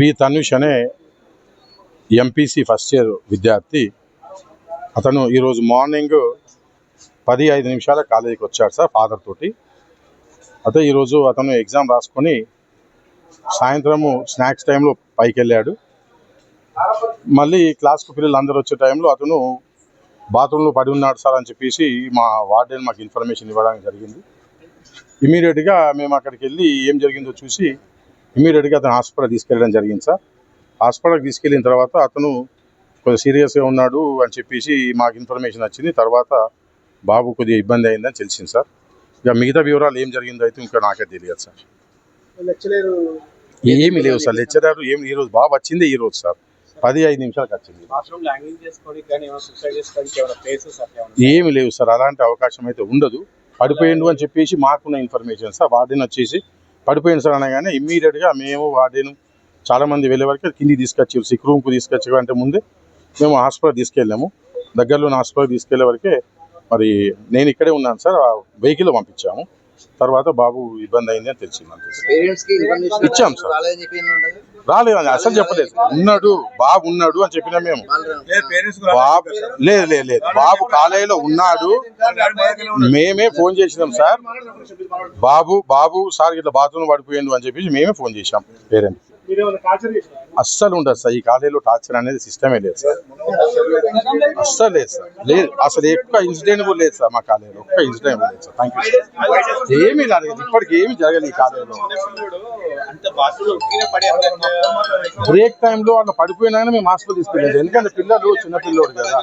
B Tanush అనే MPC first year విద్యార్థి. అతను ఈరోజు మార్నింగ్ పది ఐదు నిమిషాల కాలేజీకి వచ్చాడు సార్ ఫాదర్ తోటి. అయితే ఈరోజు అతను ఎగ్జామ్ రాసుకొని సాయంత్రము స్నాక్స్ టైంలో పైకి వెళ్ళాడు మళ్ళీ క్లాస్కు పిల్లలు అందరూ వచ్చే టైంలో అతను బాత్రూంలో పడి ఉన్నాడు సార్ అని చెప్పేసి మా వార్డెన్ మాకు ఇన్ఫర్మేషన్ ఇవ్వడానికి జరిగింది. ఇమీడియట్గా మేము అక్కడికి వెళ్ళి ఏం జరిగిందో చూసి ఇమీడియట్గా అతను హాస్పిటల్ తీసుకెళ్ళడం జరిగింది సార్. హాస్పిటల్కి తీసుకెళ్ళిన తర్వాత అతను కొంచెం సీరియస్గా ఉన్నాడు అని చెప్పేసి మాకు ఇన్ఫర్మేషన్ వచ్చింది. తర్వాత బాబు కొద్దిగా ఇబ్బంది అయిందని తెలిసింది సార్. ఇక మిగతా వివరాలు ఏం జరిగిందో అయితే ఇంకా నాకే తెలియదు సార్. ఏమీ లేవు సార్. లెక్చరర్ ఏమి ఈ రోజు బాబు వచ్చింది ఈ రోజు సార్. పది ఐదు నిమిషాలకు వచ్చింది. ఏమి లేవు సార్. అలాంటి అవకాశం అయితే ఉండదు. పడిపోయిండు అని చెప్పేసి మాకున్న ఇన్ఫర్మేషన్ సార్. వార్డెన్ వచ్చేసి పడిపోయింది సార్ అనగానే ఇమ్మీడియట్గా మేము వార్డెన్ చాలా మంది వెళ్ళే వరకు కిందికి తీసుకొచ్చారు సిక్ రూమ్కి తీసుకొచ్చే అంటే ముందే మేము హాస్పిటల్ తీసుకెళ్ళాము. దగ్గరలోని హాస్పిటల్ తీసుకెళ్ళే వరకే మరి నేను ఇక్కడే ఉన్నాను సార్ ఆ వెహికల్ పంపించాము. తర్వాత బాబు ఇబ్బంది అయింది అని తెలిసింది అంతే. పేరెంట్స్ ఇచ్చాం సార్. రాలేదండి అసలు చెప్పలేదు. ఉన్నాడు బాబు ఉన్నాడు అని చెప్పినా మేము. బాబు లేదు లేదు లేదు. బాబు కాలేజీలో ఉన్నాడు. మేమే ఫోన్ చేసినాం సార్. బాబు బాబు సార్ ఇట్లా బాత్రూమ్ పడిపోయిండు అని చెప్పేసి మేమే ఫోన్ చేసాం పేరెంట్ మీరు ఏమైనా టార్చర్ చేసినారా? అస్సలు ఉండదు సార్. ఈ కాలేజీలో టార్చర్ అనేది సిస్టమే లేదు సార్. సార్ లేదు సార్. లేదు అసలు ఎక్కువ ఇన్సిడెంట్ కూడా లేదు సార్ మా కాలేజీలో. ఒక్క ఇన్సిడెంట్ కూడా లేదు సార్. థ్యాంక్ యూ సార్ ఏమీ జరగదు ఇప్పటికి ఏమి జరగదు ఈ కాలేజీలో. బ్రేక్ టైంలో అట్లా పడిపోయినా మేము హాస్పిటల్ తీసుకెళ్ళలేదు. ఎందుకంటే పిల్లలు చిన్న పిల్లోడు కదా.